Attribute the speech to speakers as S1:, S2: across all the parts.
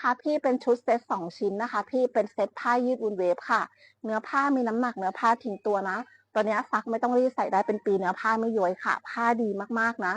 S1: ค่ะพี่เป็นชุดเซตสองชิ้นนะคะ พี่เป็นเซตผ้ายืดอุ่นเวฟค่ะ เนื้อผ้ามีน้ำหนักเนื้อผ้าทิ้งตัวนะตัวนี้ซักไม่ต้องรีดใส่ได้เป็นปีเนื้อผ้าไม่ย้อยค่ะ ผ้าดีมากๆนะ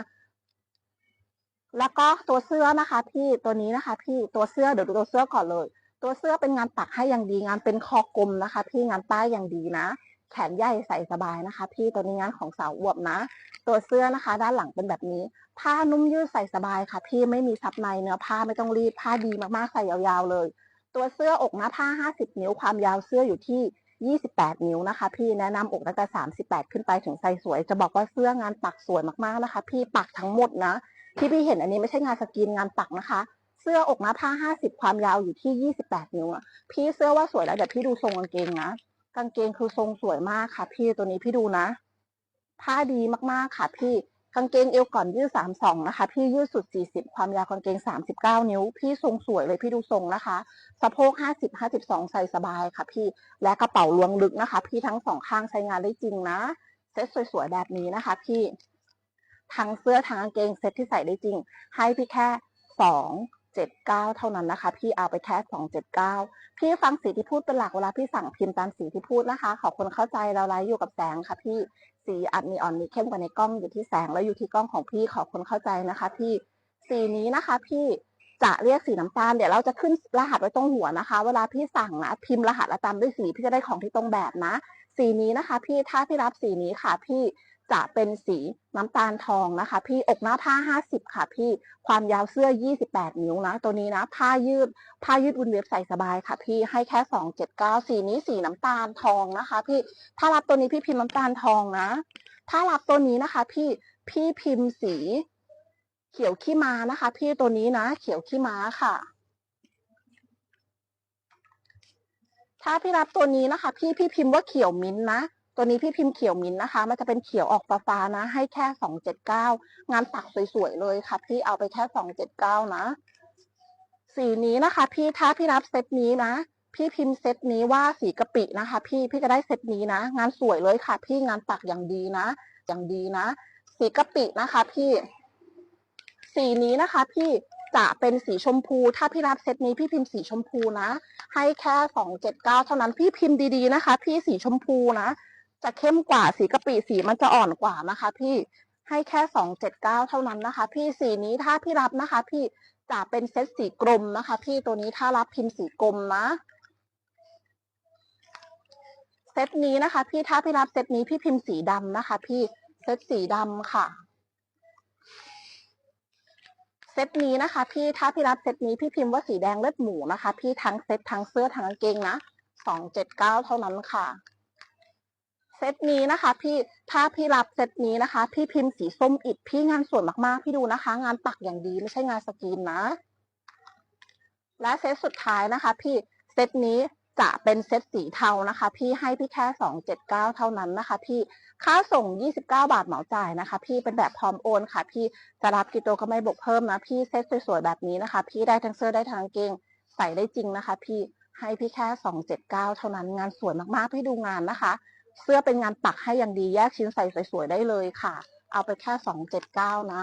S1: แล้วก็ตัวเสื้อนะคะ พี่ตัวนี้นะคะ พี่ตัวเสื้อเดี๋ยวดูตัวเสื้อก่อนเลย ตัวเสื้อเป็นงานปักให้อย่างดีงานเป็นคอกลมนะคะ พี่งานป้อย่างดีนะ แขนใหญ่ใส่สบายนะคะ พี่ตัวนี้งานของสาวอวบนะ ตัวเสื้อนะคะ ด้านหลังเป็นแบบนี้ ผ้านุ่มยืดใส่สบายค่ะ พี่ไม่มีซับในเนื้อผ้าไม่ต้องรีดผ้าดีมากๆใส่ยาวๆเลย ตัวเสื้ออกหน้าผ้า 50 นิ้วความยาวเสื้ออยู่ที่ 28 นิ้วนะคะ พี่แนะนำอกตั้งแต่ 38 ขึ้นไปถึงไซส์สวย จะบอกว่าเสื้องานปักสวยมากๆนะคะ พี่ปักทั้งหมดนะ ที่พี่เห็นอันนี้ไม่ใช่งานสกรีนงานปักนะคะเสื้ออกหน้าผ้า 50 ความยาวอยู่ที่ 28 นิ้วอะพี่เสื้อว่าสวยแล้วเดี๋ยวพี่ดูทรงกางเกงนะ กางเกงคือทรงสวยมากค่ะพี่ตัวนี้พี่ดูนะผ้าดีมากๆค่ะ พี่กางเกงเอวก่อนยืด32นะคะ พี่ยืดสุด40ความยาวกางเกง39นิ้ว พี่ทรงสวยเลยพี่ดูทรงนะคะ สะโพก50 52ใส่สบายค่ะ พี่และกระเป๋าลวงลึกนะคะ พี่ทั้งสองข้างใช้งานได้จริงนะเซ็ตสวยๆแบบนี้นะคะ พี่ทั้งเสื้อทั้งกางเกงเซ็ตที่ใส่ได้จริง ให้พี่แค่สอง เจ็ดเก้าเท่านั้นนะคะ พี่เอาไปแค่สองเจ็ดเก้าพี่ฟังสีที่พูดเป็นหลักเวลาพี่สั่งพิมพ์ตามสีที่พูดนะคะ ขอคนเข้าใจเราไลฟ์อยู่กับแสงค่ะพี่ สีอัดนีออนนี้เข้มกว่าในกล้องอยู่ที่แสงแล้วอยู่ที่กล้องของพี่ขอคนเข้าใจนะคะพี่ สีนี้นะคะพี่จะเรียกสีน้ำตาลเดี๋ยวเราจะขึ้นรหัสไว้ตรงหัวนะคะ เวลาพี่สั่งนะพิมพ์รหัสแล้วตามด้วยสีพี่จะได้ของที่ตรงแบบนะ สีนี้นะคะ พี่ถ้าพี่รับสีนี้ค่ะพี่ จะเป็นสีน้ำตาลทองนะคะ พี่อกหน้าผ้า 50 ค่ะพี่ความยาวเสื้อ 28 นิ้วนะ ตัวนี้นะ ผ้ายืด ผ้ายืดวุนเว็บใส่สบายค่ะ พี่ให้แค่ 279 สีนี้สีน้ำตาลทองนะคะ พี่ถ้ารับตัวนี้พี่พิมพ์น้ำตาลทองนะ ถ้ารับตัวนี้นะคะ พี่พี่พิมพ์สี เขียวขี้ม้านะคะ พี่ตัวนี้นะ เขียวขี้ม้าค่ะถ้าพี่รับตัวนี้นะคะ พี่พี่พิมพ์ว่าเขียวมิ้นท์นะ ตัวนี้พี่พิมพ์เขียวมิ้นนะคะ มันจะเป็นเขียวออกฟ้าๆนะ ให้แค่สองเจ็ดเก้างานปักสวยๆเลยค่ะ พี่เอาไปแค่สองเจ็ดเก้านะ สีนี้นะคะ พี่ถ้าพี่รับเซตนี้นะ พี่พิมพ์เซตนี้ว่าสีกะปินะคะ พี่พี่จะได้เซตนี้นะ งานสวยเลยค่ะ พี่งานปักอย่างดีนะ อย่างดีนะ สีกะปินะคะ พี่ สีนี้นะคะ พี่จะเป็นสีชมพู ถ้าพี่รับเซตนี้พี่พิมพ์สีชมพูนะ ให้แค่สองเจ็ดเก้าเท่านั้นพี่พิมพ์ดีๆนะคะ พี่สีชมพูนะ จะเข้มกว่าสีกะปิสีมันจะอ่อนกว่านะคะ พี่ให้แค่สองเจ็ดเก้าเท่านั้นนะคะ พี่สีนี้ถ้าพี่รับนะคะ พี่จะเป็นเซตสีกลมนะคะ พี่ตัวนี้ถ้ารับพิมพ์สีกลมนะเซตนี้นะคะ พี่ถ้าพี่รับเซตนี้พี่พิมพ์สีดำนะคะ พี่เซตสีดำค่ะเซตนี้นะคะ พี่ถ้าพี่รับเซตนี้พี่พิมพ์ว่าสีแดงเลือดหมูนะคะ พี่ทั้งเซตทั้งเสื้อทั้งกางเกงนะสองเจ็ดเก้าเท่านั้นค่ะ เซตนี้นะคะ พี่ถ้าพี่รับเซตนี้นะคะ พี่พิมพ์สีส้มอิดพี่งานสวยมากๆ พี่ดูนะคะ งานปักอย่างดีไม่ใช่งานสกรีนนะ และเซตสุดท้ายนะคะ พี่เซตนี้จะเป็นเซตสีเทานะคะ พี่ให้พี่แค่สองเจ็ดเก้าเท่านั้นนะคะ พี่ค่าส่งยี่สิบเก้าบาทเหมาจ่ายนะคะ พี่เป็นแบบพร้อมโอนค่ะ พี่จะรับกี่ตัวก็ไม่บวกเพิ่มนะพี่เซตสวยๆแบบนี้นะคะ พี่ได้ทั้งเสื้อได้ทั้งกางเกงใส่ได้จริงนะคะ พี่ให้พี่แค่สองเจ็ดเก้าเท่านั้นงานสวยมากๆพี่ดูงานนะคะ เสื้อเป็นงานปักให้อย่างดีแยกชิ้นใส่สวยๆได้เลยค่ะ เอาไปแค่สองเจ็ดเก้านะ